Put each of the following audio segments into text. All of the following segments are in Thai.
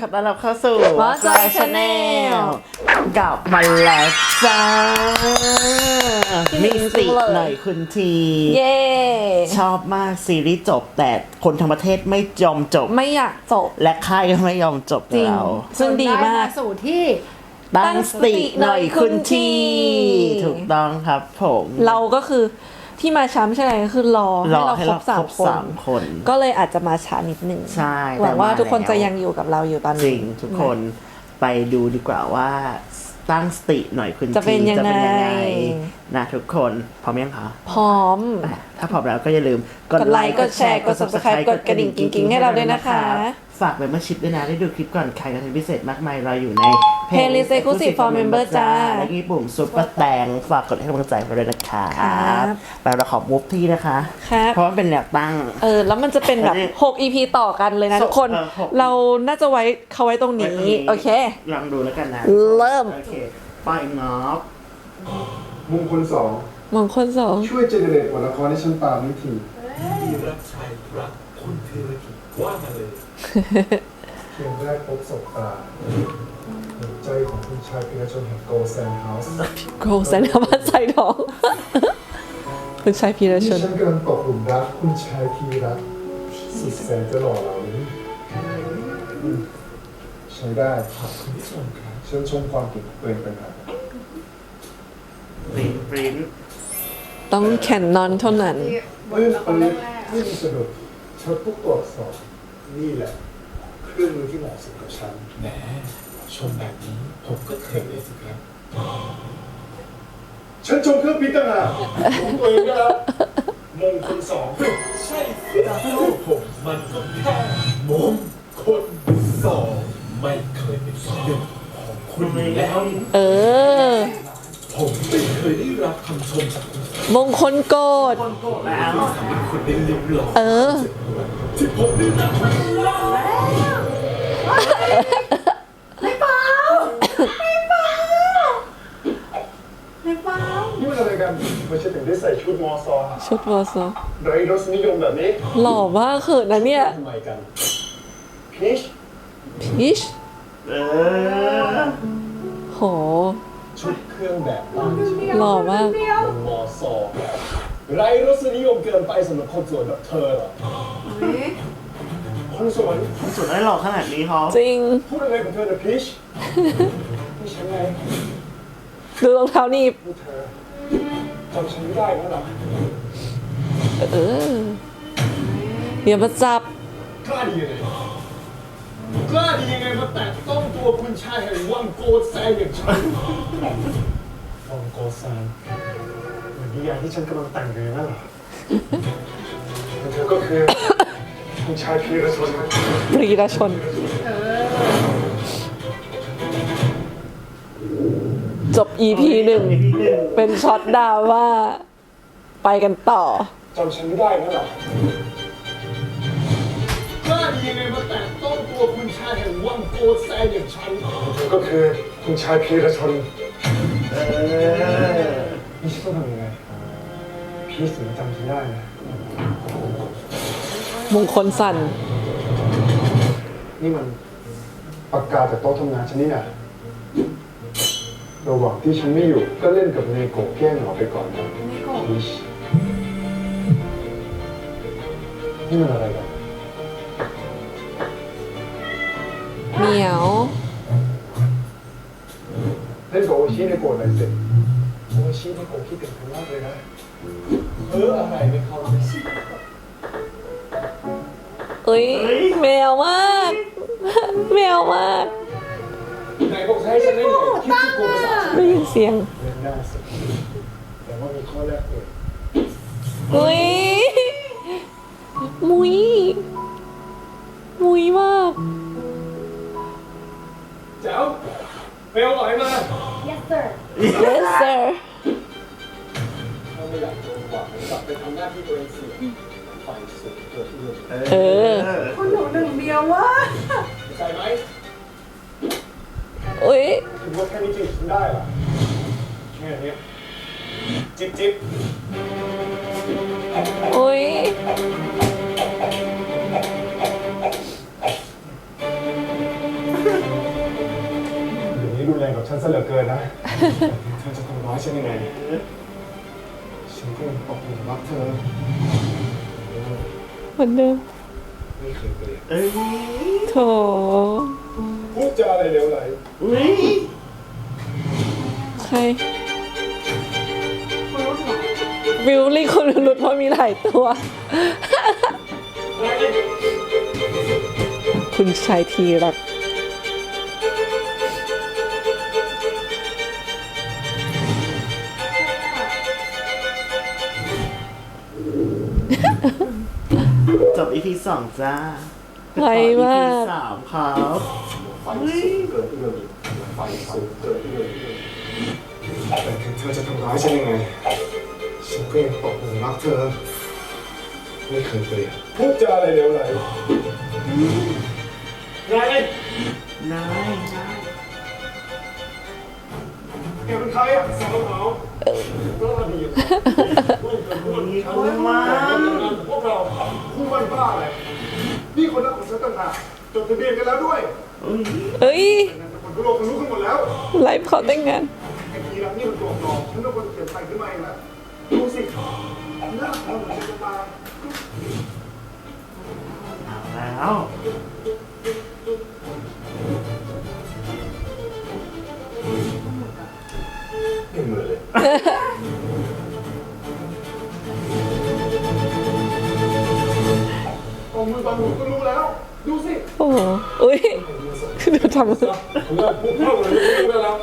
ขอต้อนรับเข้าสู่ What's My Channel กลับมาแล้วจ้าคิดถึมีงสิจังเลยหน่อยคุณที เย่ชอบมากซีรีส์จบแต่คนทั้งประเทศไม่ยอมจบ ไม่อยากจบ และค่ายก็ไม่ยอมจบจริง เราซึ่งดีมากจนไสู่ที่ ตั้งสติหน่อยคุณที ถูกต้องครับผม เราก็คือ ที่มาช้าไม่ใช่อะไรก็คือรอรให้อเราให้ครเราบสาครมบคนสามคนก็เลยอาจจะมาช้านิดหนึ่งใช่หวังว่าแต่มาทุกคนแล้วจะยังอยู่กับเราอยู่ตอนจนี้ริงทุกคนไปดูดีกว่าว่าตั้งสติหน่อยคุณจะเป็นทียังไงนะทุกคนพร้อมยังคะพร้อมอะถ้าพร้อมแล้วก็อย่าลืม กดไลค์กดแชร์กด subscribe กดกระดิ่งกิ๊งๆให้เราด้วยนะคะ ฝากเมมเบอร์ชิพด้วยนะ ได้ดูคลิปก่อน ใครกันพิเศษมากมายเราอยู่ใน Playlist Exclusive for Member จ้าและญี่ปุ่มซุปเปอร์แตงฝากกดให้กำลังใจเราด้วยนะคะครับไปเราขอมุฟที่นะคะ ครับ เพราะว่าเป็นแนวตั้ง เออ แล้วมันจะเป็นแบบอันนี้6 EP ต่อกันเลยนะทุกคนเออหกเราน่าจะไว้เขาไว้ตรงนี้ โอเค ลองดูแล้วกันนะ เริ่ม โอเคไปงอบมงคลสองมองคนสองช่วยเจเนเรตบทละครให้ฉันตามวิธีที่รักชายรักคุณเทเลกิจว่ามาเลย เพียงแรกพบศบตาหัวใจของคุณชายพิรชนแห่งโกแซนเฮาส์โกแซนธรรมใส่ท้องคุณชายพีรชที่น ฉันกำลังตกหลุมรักคุณชายทีรักสุดแสนจะหล่อเหลานี้อืมใช้ได้คุณผู้ชมครับฉันชมความเก่งของตัวเองเป็นหลักปริ้นปริ้นต้องแข่นนอนเท่านั้นที่บทลื่นละคปืรนเรื่องแรกไม่มีสะดุดเธอทุกตรวจสอบ นี่แหละเครื่องมือที่เหมาะสมกับฉันแหมชมแบบนี้ผมก็เคยเลยสิครับ ฉันชมเครื่องพิจารณาของตัวเองนะครับมงคลสองใช่สิลูกผมมันก็แค่มงคนสองไม่เคยเป็นที่หนึ่งของคุณอยู่แล้ว เออ ผมไม่เคยได้รับคำชมจากคุณ มงคลโกดคนโกรธแล้วทำให้คุณได้ลิ้มลองเออที่ผมได้รับมาแล้วไม่เปล่านี่มันอะไรกันไม่ใช่ถึงได้ใส่ชุดมอซอชุดวอซอไร้รสนิยมแบบนี้หล่อมากเขินนะเนี่ยทำไมกันพีชพีชเออโหชุด เครื่องแบบบ้านหล่อมาก มอซอไร้รสนิยมเกินไปสำหรับคนสวยแบบเธอเหรอเฮ้ยคนสวยสุดได้หล่อขนาดนี้ฮอจริง พูดอะไรของเธอนะพีชนี่ฉันไงดูรองเท้าหนี่นี่เธอจำฉันไม่ได้แล้วเหรอเอออย่ามาจับกล้าดียังไง กล้าดียังไงมาแตะต้องตัวคุณชายแห่งวังโกแซงอย่างฉันวังโกแซงเหมือนนิยายที่ฉันกำลังแต่งเลยนั่นเหรอแล้วเธอก็คือคุณชายพีรชนปรีดาชน จบ EP หนึ่ง เป็นช็อตดราว่า ไปกันต่อ จำฉันไม่ได้นั่นเหรอ กล้าดียังไงมาแตะต้องตัวคุณ ชายแห่งวังโกแซงอย่างฉันเธอก็คือคุณชายพีรชนเออนี่ฉันต้องทำยังไงพีชถึงจะจำฉันได้นะมงคลสั่น นี่มันปากกาจากโต๊ะทำงานฉันนี่นะระหว่างที่ฉันไม่อยู่ก็เล่นกับเนโกะแกล้งเหงาไปก่อนนะไม่โกรธพีชนี่มันอะไรกัน เหมียวเล่นกับโอชิเนโกะหน่อยสิโอชิเนโกะคิดถึงเธอมากเลยนะเอออะไรไม่เข้าเลยเอ้ยแมวมาก แมวมากไหนบอกจะให้ฉันเล่นกับคิดที่โกภาษาได้ยินเสียงเล่นได้สิแต่ว่ามีข้อแรกเลยเฮ้ยมุยมุยมาก ไปเอาหน่อยมา yes sir yes sir ถ้าไม่อยากโดนกว่าดกลับไปทำหน้าที่ตัวเองเสียไฟสุดเกิดเรื่องเออคนหนูหนึ่งเดียววะใจไหมเอ้ยถึงว่าแค่นี้จริงฉันได้เหรอแค่นี้จิ๊บจิ๊บโอ้ย ซะเหลือเกินนะ เธอจะทำร้ายฉันยังไง ฉันก็ยังตกหลุมรักเธอ เหมือนเดิมไม่เคยเปลี่ยนเอ้ยโถพูดจาอะไรเหลวไหลอุ้ยใครวิวลี่คนรุดเพราะมีหลายตัว คุณชายทีรัก จบ EP สองจ้าไวมาก EP สามครับไฟสูงเกิดเรื่องนี้ไฟสูงเกิดเรื่องนี้แต่ถึงเธอจะทำร้ายฉันยังไง ฉันก็ยังตกหลุมรักเธอ ไม่เคยเปลี่ยนพูดจาอะไรเหลวไหลนายนายแกเป็นใครอะสาวขาวก็ดี มีคนมาพวกเราคู่บ้านบ้าเลยนี่คนรักของฉันต่างหากจดทะเบียนกันแล้วด้วยอุ้ยเอ้ยแต่คนทั่วโลกมันรู้กันหมดแล้วไลฟ์ขอแต่งงานไอ้ทีรักนี่มันตัวปลอมฉันต้องคนเปลี่ยนไปขึ้นมาเองแหละดูสิหน้าของมันจะมาแล้วไม่เหมือนเลย เอามือบังหูก็รู้แล้ว ดูสิโอ้โหอุ้ยดูทำผมว่าพวกเราเลยรู้แล้ว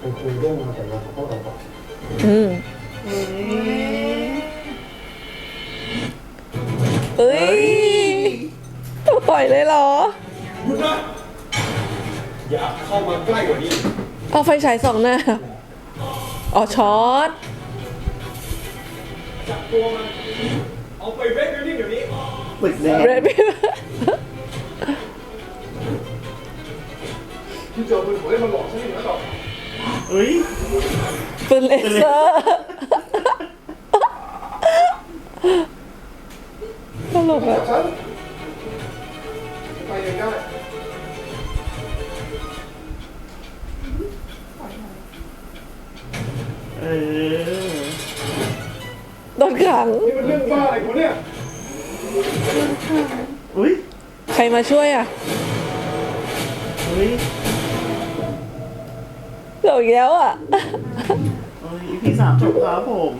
ไปคุยเรื่องงาแต่งงานของพวกเราก่อนอืมเอ้ยต้องปล่อยเลยเหรอ หยุดนะอย่าเข้ามาใกล้กว่านี้เอาไฟฉายสองหน้า อ๋อช็อตจับตัวมัน เอาไปเวทบิวนิ่งเดี๋ยวนี้ปึกแดงเรดบิวที่เจอมือผมให้มันหลอกฉันอย่างนั้นหรออุ้ยปืนเลเซอร์ตลกจัอะบฉันไปเองได้ ขัง นี่มันเรื่องบ้าอะไรกูเนี่ยอุ้ยใครมาช่วยอะอุ้ยเกิดอีกแล้วอะ อุ้ย EP สามจบครับผม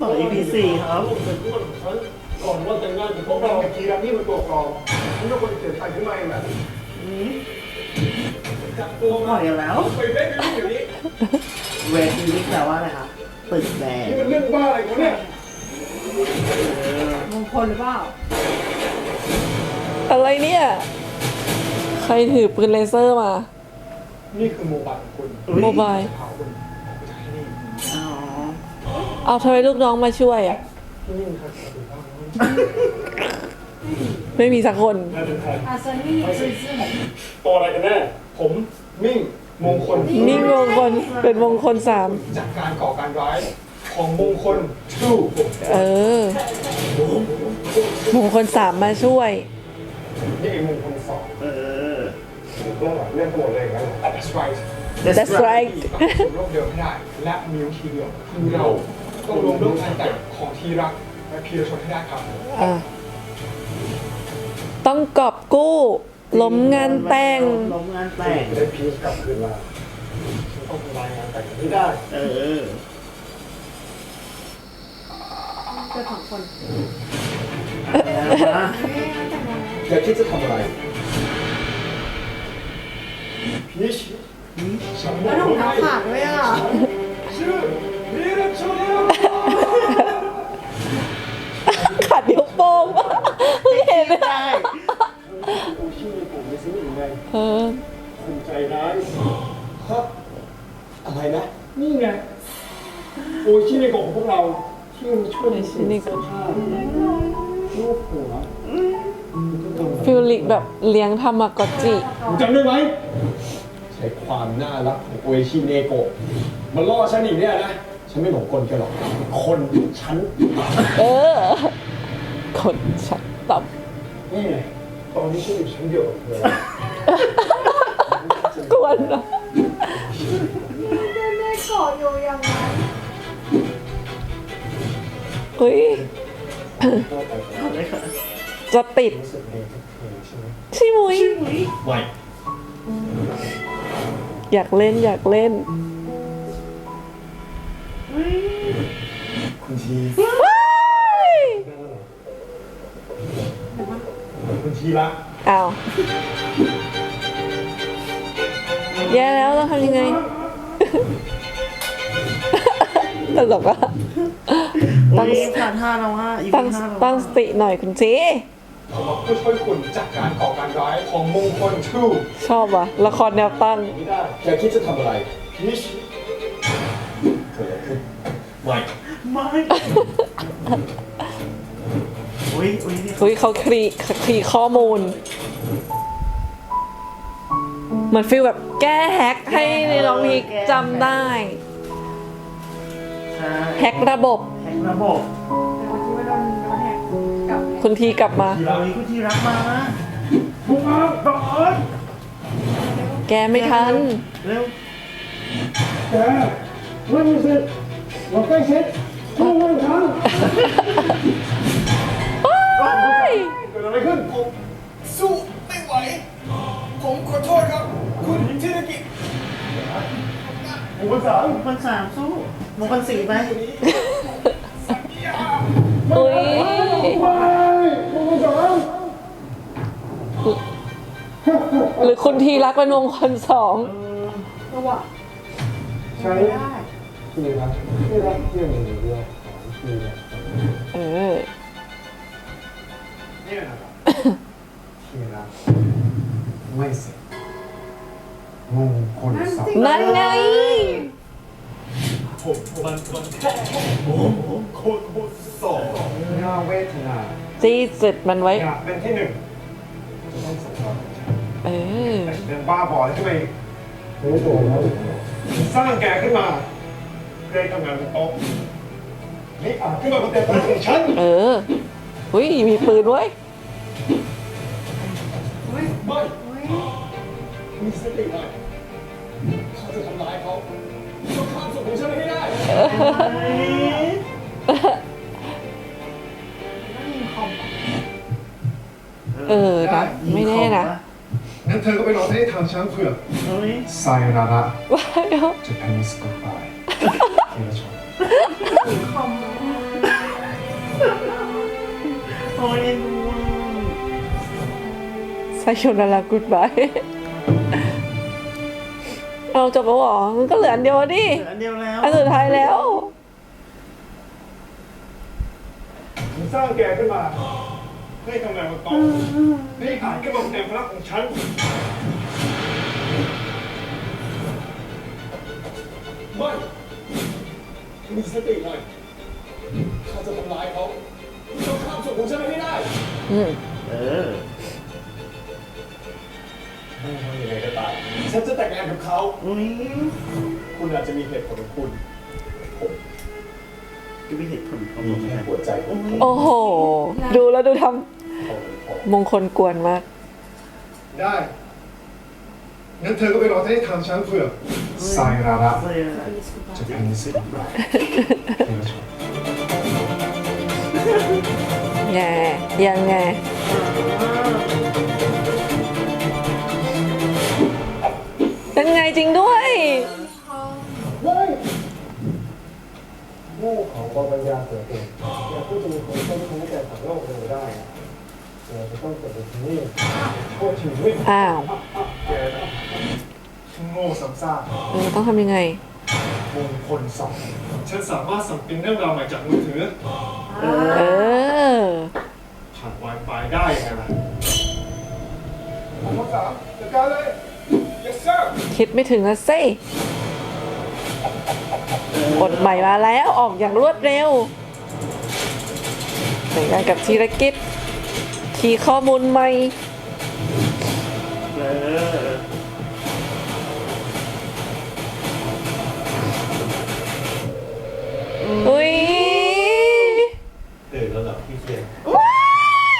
ต่อ EP สี่ครับลูกเป็นเพื่อนของฉันก่อนว่าแต่งงานกับพวกเราไอ้ทีรักนี่มันตัวปลอมฉันต้องคนเปลี่ยนไปขึ้นมาเองแหละอืมจับตัวปมัล่อนยแล้ว ไปเวทบิวนิ่งเดี๋ยวนี้เวทีนี้แปลว่าอะไรครับ ปึกแดงนี่มันเรื่องบ้าอะไรกูเนี่ยเออมงคลหรือเปล่าอะไรเนี่ย ใครถือปืนเลเซอร์มา นี่คือโมบายของคุณโมบาย เผาคุณออกไปจากที่นี่อ๋อเอาทำไมลูกน้องมาช่วยอะ ที่นี่ครับสวัสดีครับไม่มีสักคนนายเป็นใครอาซานี่ซึซึตัวอะไรกันแน่ผมมิ่ง มงคลนี่มงคลเป็นมงคลสามจากการก่อการร้ายของมงคลชูเออ มงคลสามมาช่วย นี่เองมงคลสองเออเรื่องหลังเรื่องโหดเลยงั้น That's right That's right โลกเดียวไม่ได้ และมิวทีเดียวคือเราต้องรวมเรื่องการแต่งของทีรักและพีรชนให้ได้ครับอะต้องกอบกู้ ล้มงานแต่ง ล้มงานแต่งได้พีกลับคืนมาต้องทำลายงานแต่งนี้ได้ เออเกิดของคนแล้วนะแกคิดจะทำอะไรพีชฉันบอแล้วกถุงเท้าขาดด้วยอะชื่อพีรชนขาดนิ้วโป้งเห็นได้โอชิในกลุ่มใน สิ่งอื่นใดเออคุณใจร้ายครับอะไรนะ นี่ไงโอชิในกลุ่มของพวกเราที่มันช่วยโอชิในกลุ่มเสื้อผ้ารูปหัวฟิลลิกแบบเลี้ยงทามากอจิคุณจำได้ไหมใช้ความน่ารักของโอชิเนโกะมาล่อฉันอีกเนี่ยนะฉันไม่หลงกลแกหรอก คนฉัน เออ คนชักตับนี่ไง ตอนนี้ฉันอยู่ชั้นเดียวกับเธอกวนอะแม่เกาะอยู่อย่างนั้น อุ้ยจะติด รู้สึกดีทุกทีใช่ไหมใช่มุ้ยไม่อยากเล่นอยากเล่น คุณที ว้าย คุณ ทีละอ้าวแย่แล้วต้องทำยังไง ตลกอะตั้งผ่านท่าแล้วว่าอีกตั้งท่าแล้วตั้งสติหน่อยคุณจีผมว่าผู้ช่วยคุณจัดการก่อการร้ายของมงคลทูชอบว่ะ ละครแนวตั้ง ไม่ได้แกคิดจะทำอะไรพิชเกิดอะไรขึ้นไม่ ไม่ อุ้ยอุ้ยนี่เฮ้ยเขาคลีคลีข้อมูลเหมือนฟีลแบบแก้แฮกให้ในน้องพิกจำได้ ใช่แฮกระบบ แฮกระบบแต่วันที่ว่าโดนโดนแหกกลับคุณทีกลับมา ทีเรานี้คุณทีรักมานะบุกมาก่อนแกไม่ทัน เร็วแกไม่มีสิทธิ์เราใก สามมงคลสามสู้มงคลสี่ไหมอุ้ยไม่หมู่บ้านสามหรือคุณทีรักเป็นวงคนสองตัวใช้ได้ที่รักที่รักเที่ยงหนึ่งเดียวของที่รักเออเนี่ยนะครับที่รักไม่เสร็จมงคลสามนั่นไง ผมมันมันแค่ผมคนบนสองน่าเวทนาจี้จุดมันไว้ อยากเป็นที่หนึ่งต้องสำคัญเออ แต่เรื่องบ้าบอที่ไปรู้ตัวแล้วสร้างแกขึ้นมาเพื่อให้ทำงานบนโต๊ะนี่อาจขึ้นมาบนเตียงของฉันเอออุ้ยมีปืนไว้ยอุ้ยไม่อุ้ยมีสติหน่อยเขาจะทำร้ายเขาต้องข้ามศพของฉันให้ได้ เออนะไม่แน่นะงั้นเธอก็ไปรอที่ทางช้างเผือกเฮ้ยไซราระว้ายจะเพนิสกบายเอชนคอมโอ้ยเอ็นดูไซโยนารากุดบาย เอาจบแล้วเหรอมันก็เหลืออันเดียวอะดิเหลืออันเดียวแล้ว อันสุดท้ายแล้วผมสร้างแกขึ้นมาเพื่อให้ทำงานบนโต๊ะนี่อาจขึ้นมาบนเตียงพลักของฉัน ไม่มีสติหน่อยเขาจะทำร้ายเขาต้องข้ามศพของฉันให้ได้ อืม เออไม่ว่า ยังไงก็ตามฉันจะแต่งงานกับเขาอุ้ยคุณอาจจะมีเหตุผลของคุณก็มีเหตุผลของมีผมแค่นะหัวใจของผมโอ้โห ดูแล้วดูทพอพอำมงคลกวนมาก ได้ งั้นเธอก็ไปรอที่ทางช้างเผือกไซราระเฮ้ยจะเป็นนิสิตบายเอชนแง่ยังไงเป็นไงจริงด้วยเฮ้ยโง่เขาก็ปัญญาเกิดเองอยากพูดจะมีคนช่วยทำให้แกผ่านโลกเลยได้เราจะต้องเกิดเป็นที่นี่โคตรชีวิตอ้าวแกนะฉันโง่ซ้ำซากเออต้องทำยังไงมงคลสองฉันสามารถสั่งปริ้นเรื่องราวใหม่จากมือถือ เออ ผ่าน Wi-Fi ได้ไงล่ะมงคลสามจัดการเลย yes sir คิดไม่ถึงละสิบทใหม่มาแล้วออกอย่างรวดเร็วแต่งงานกับธีรกิจคีย์ข้อมูลใหม่เอออุ้ยตื่นแล้วเหรอพี่เคียนว้า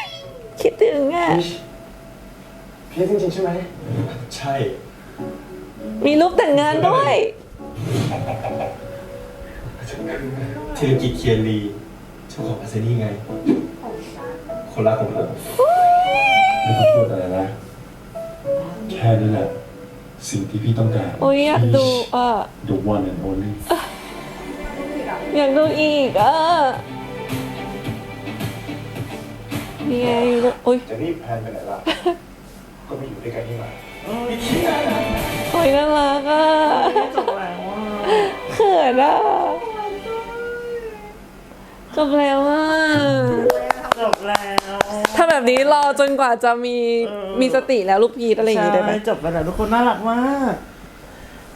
ยคิดถึงอะงใช่ไหม ใช่ มีรูปแต่งงานด้วยธีรกิจเคียรีเจ้าของอาเซนี่ไง คนรักของเราไม่ต้องพูดอะไรนะ แค่นี้แหละ สิ่งที่พี่ต้องการโอ้ยอยากดูอะ The one and only อยากดูอีกอะนี่ไงโอ้ย จะรีบแพลนไปไหนล่ะ ก็ไม่อยู่ด้วยกันนี่หว่าโอ้ยน่ารักอะจบแล้วว่าเขินอะจบแล้วอะจบแล้วถ้าแบบนี้รอจนกว่าจะมีเออมีสติแล้วลูกพีทอะไรอย่างงี้ได้ไหมใช่จบไปแล้วทุกคนน่ารักมาก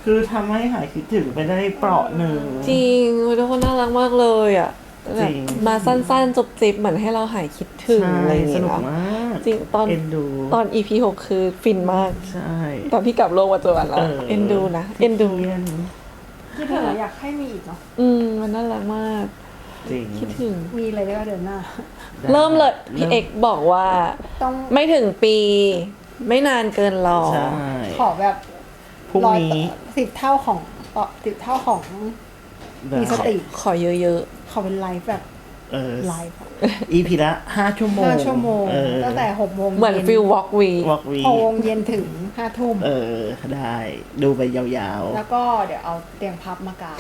คือทำให้หายคิดถึงไปได้เปราะหนึ่งจริงโอ้ยทุกคนน่ารักมากเลยอะแบจบริงมาสั้นๆจบจิบเหมือนให้เราหายคิดถึงใช่อะไรอย่างสเงี้ยนุกเนาะมากจ ริงตอนเอ็นดูตอน EP หกคือฟินมาก ใช่ ตอนที่กลับโลกมาเจอกันเราเออ เอ็นดูนะเอ็นดูเรียนคิดถึงแล้วอยากให้มีอีกเนาะ อืมมันน่ารักมาก จริง คิดถึง มีอะไรได้ก็เดินหน้า เริ่มเลยพี่เอกบอกว่า ต้องไม่ถึงปี ไม่นานเกินรอ ใช่ ขอแบบพรุ่งร้อยนี้ สิบเท่าของต่อสิบเท่าของ มีสติ ขอเยอะขอเป็นไลฟ์แบบ เออไลฟ์อะ อีพีละห้าชั่วโมงห้าชั่วโมงเออตั้งแต่หกโมงๆเหมือนย็ฟิลวอล์กวี วอกวีหกโมงเย็นถึงห้าทุ่มเออ ได้ดูไปยาวแล้วก็เดี๋ยวเอาเตียงพับมากาง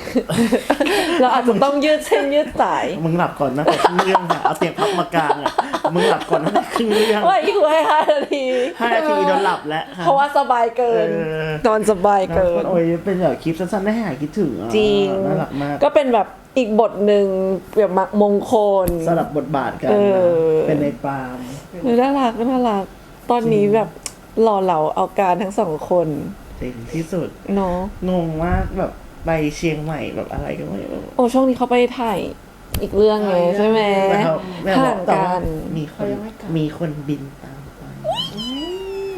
เราอาจจะต้องยืดเส้นยืดสาย ๆ มึงหลับก่อนนะแต่ครึ่งเรื่องอะเอาเตียงพับมากลางอะ มึงหลับก่อนนะแต่ครึ่งเรื่องว่าอีกไว้ห้านาทีห้านาทีโดนหลับแล้วค่เพราะว่าสบายเกินเออนอนสบายเกินโอ้ยเป็นแบบคลิปสั้นๆได้หายคิดถึงอะจริงน่ารักมากก็เป็นแบบอีกบทหนึ่งแบบมักมงคลสลับบทบาทกันเอนะอเป็นในปาล์มเออน่ารักน่ารัก ตอนนี้แบบหล่อเหลาเอาการทั้งสองคนเจ๋งที่สุดเนาะงงมากแบบไปเชียงใหม่แบบอะไรก็ไม่รู้โอ้ช่วงนี้เขาไปถ่าย อีกเรื่องไงใช่ไหมแต่เขาแต่ห่างแต่กัว่าน มีคนมีคนบินตามไป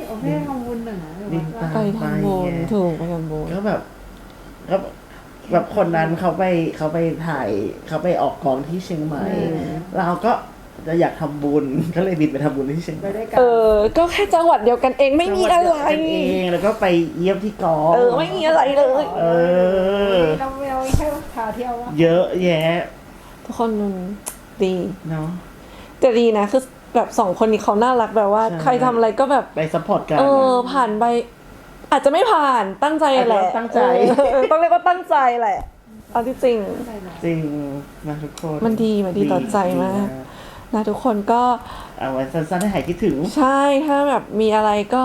โอเคทำบุญหนึ่งนะหรือบินว่าตามไปทำบุญถูกไปทำบุญก็แบบก็แบบคนนั้นเขาไปเขาไปถ่ายเขาไปออกกองที่เชียงใหม่เราก็จะอยากทำบุญ ก็เลยบินไปทำบุญที่เชียงใหไปม่ด้วยกันเออ ก็แค่จังหวัดเดียวกันเองไม่มีอะไร กันเองแล้วก็ไปเยี่ยมที่กองเออไม่มีอะไรเลย เออเราเราแค่พาเที่ยวว่า เยอะแยะ ทุกคนมันดีเนาะแต่ดีนะคือแบบสองคนนี้เขาน่ารักแบบว่าใช่ใครทำอะไรก็แบบไปซัพพอร์ตกันเออผ่านไปอาจจะไม่ผ่านตั้งใจแหละอาจจะตั้งใจเออต้องเรียกว่าตั้งใจแหละเอาที่จริง จริงมาทุกคน มันดีมันดีต่อใจมากนะทุกคนก็ เอาไว้สั้นๆให้หายคิดถึง ใช่ถ้าแบบมีอะไรก็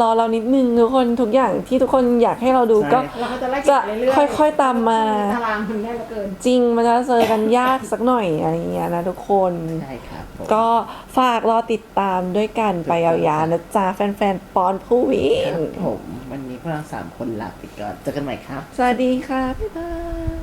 รอเรานิดนึงทุกคนทุกอย่างที่ทุกคนอยากให้เราดูใช่ก็ เราก็จะไล่จะเก็บเรื่อยๆค่อยๆตามมา ตารางมันแน่นเหลือเกิน จริงมันจะเจอกันยากสักหน่อยอะไรอย่างเงี้ยนะทุกคน ใช่ครับผม ก็ฝากรอติดตามด้วยกันไปยาวๆนะจ๊ะแฟนๆปอนผู้วิคนรับผม วันนี้พวกเราสามคนลาไปก่อน เจอกันใหม่ครับ สวัสดีค่ะบ๊ายบาย